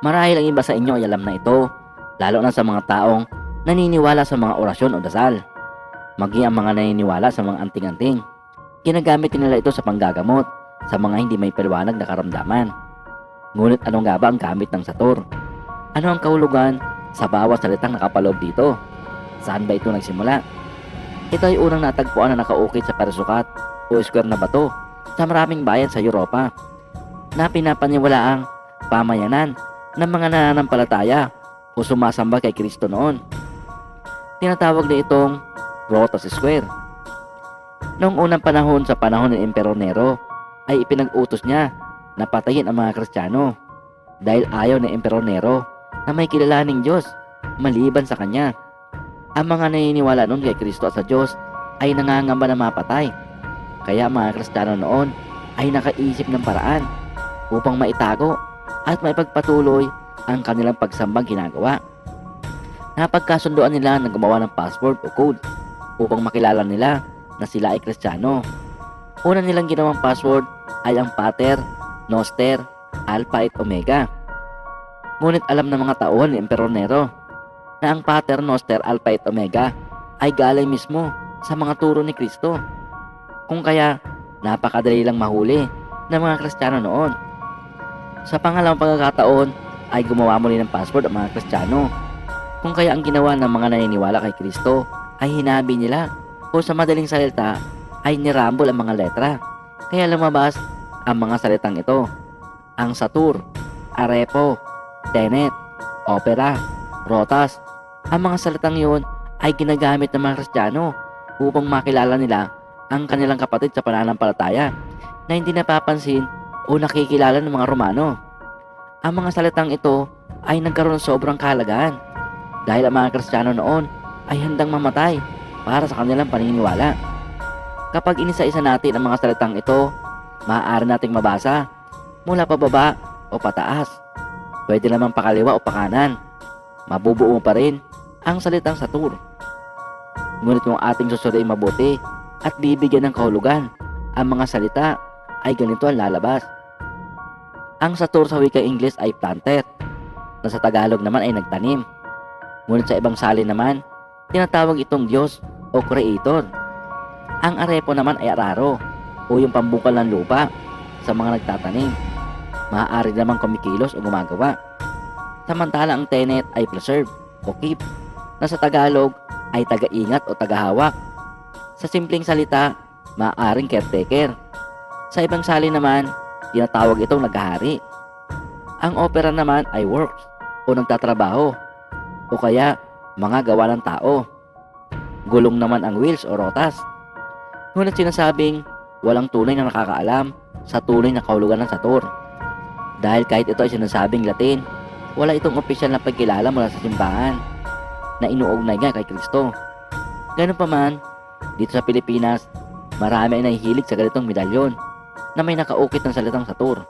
Marahil ang iba sa inyo ay alam na ito, lalo na sa mga taong naniniwala sa mga orasyon o dasal. Maging ang mga naniniwala sa mga anting-anting. Ginagamit nila ito sa panggagamot sa mga hindi may paliwanag na karamdaman. Ngunit ano nga ba ang gamit ng Sator? Ano ang kahulugan sa bawat salitang nakapaloob dito? Saan ba ito nagsimula? Ito ay unang natagpuan na nakaukit sa parisukat o square na bato sa maraming bayan sa Europa na pinapaniwalaang pamayanan ng mga nananampalataya o sumasamba kay Kristo noon. Tinatawag na itong Rotas Square. Noong unang panahon sa panahon ng Emperor Nero ay ipinag-utos niya na patayin ang mga Kristiyano dahil ayaw ng Emperor Nero na may kilalaning Diyos maliban sa kanya. Ang mga naniniwala noon kay Kristo at sa Diyos ay nangangamba na mapatay. Kaya ang mga Kristiyano noon ay nakaisip ng paraan upang maitago at maipagpatuloy ang kanilang pagsambang ginagawa. Napagkasunduan nila na gumawa ng password o code upang makilala nila na sila ay Kristiyano. Una nilang ginawang password ay ang Pater, Noster, Alpha at Omega. Ngunit alam ng mga tauhan ni Emperor Nero na ang Pater, Noster, Alpha at Omega ay galing mismo sa mga turo ni Kristo. Kung kaya, napakadali lang mahuli ng mga Kristiyano noon. Sa pangalawang pagkakataon ay gumawa muli ng password ang mga Kristiyano. Kung kaya ang ginawa ng mga naniniwala kay Kristo ay hinabi nila o sa madaling salita ay nirambol ang mga letra. Kaya lumabas ang mga salitang ito. Ang Satur, Arepo, Tenet, Opera, Rotas. Ang mga salitang yun ay ginagamit ng mga Kristiyano upang makilala nila ang kanilang kapatid sa pananampalataya na hindi napapansin o nakikilala ng mga Romano. Ang mga salitang ito ay nagkaroon ng sobrang kahalagaan dahil ang mga Kristiyano noon ay handang mamatay para sa kanilang paniniwala. Kapag inisa-isa natin ang mga salitang ito, maaari nating mabasa mula pababa o pataas. Pwede naman pakaliwa o pakanan. Mabubuo pa rin ang salitang satur. Ngunit kung ating susuriin mabuti at bibigyan ng kahulugan, ang mga salita ay ganito ang lalabas. Ang satur sa wika Ingles ay planter, na sa Tagalog naman ay nagtanim. Ngunit sa ibang salin naman, tinatawag itong Diyos o Creator. Ang arepo naman ay araro o yung pambukal ng lupa sa mga nagtatanim. Maaari naman kumikilos o gumagawa. Samantala ang tenet ay preserve o keep na sa Tagalog ay taga-ingat o tagahawak. Sa simpleng salita, maaaring caretaker. Sa ibang salin naman, tinatawag itong naghahari. Ang opera naman ay works o nagtatrabaho o kaya mga gawa ng tao. Gulong naman ang wheels o rotas. Ngunit sinasabing walang tunay na nakakaalam sa tunay na kahulugan ng Satur. Dahil kahit ito ay sinasabing Latin, wala itong opisyal na pagkilala mula sa simbahan na inuugnay nga kay Kristo. Ganun pa man, dito sa Pilipinas, marami ay nahihilig sa ganitong medalyon na may nakaukit ng salitang Satur.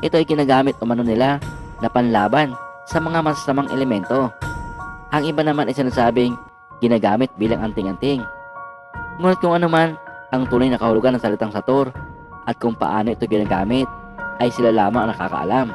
Ito ay ginagamit umano nila na panlaban sa mga masasamang elemento. Ang iba naman ay sinasabing ginagamit bilang anting-anting. Ngunit kung ano man ang tunay na kahulugan ng salitang Satur at kung paano ito ginagamit ay sila lamang ang nakakaalam.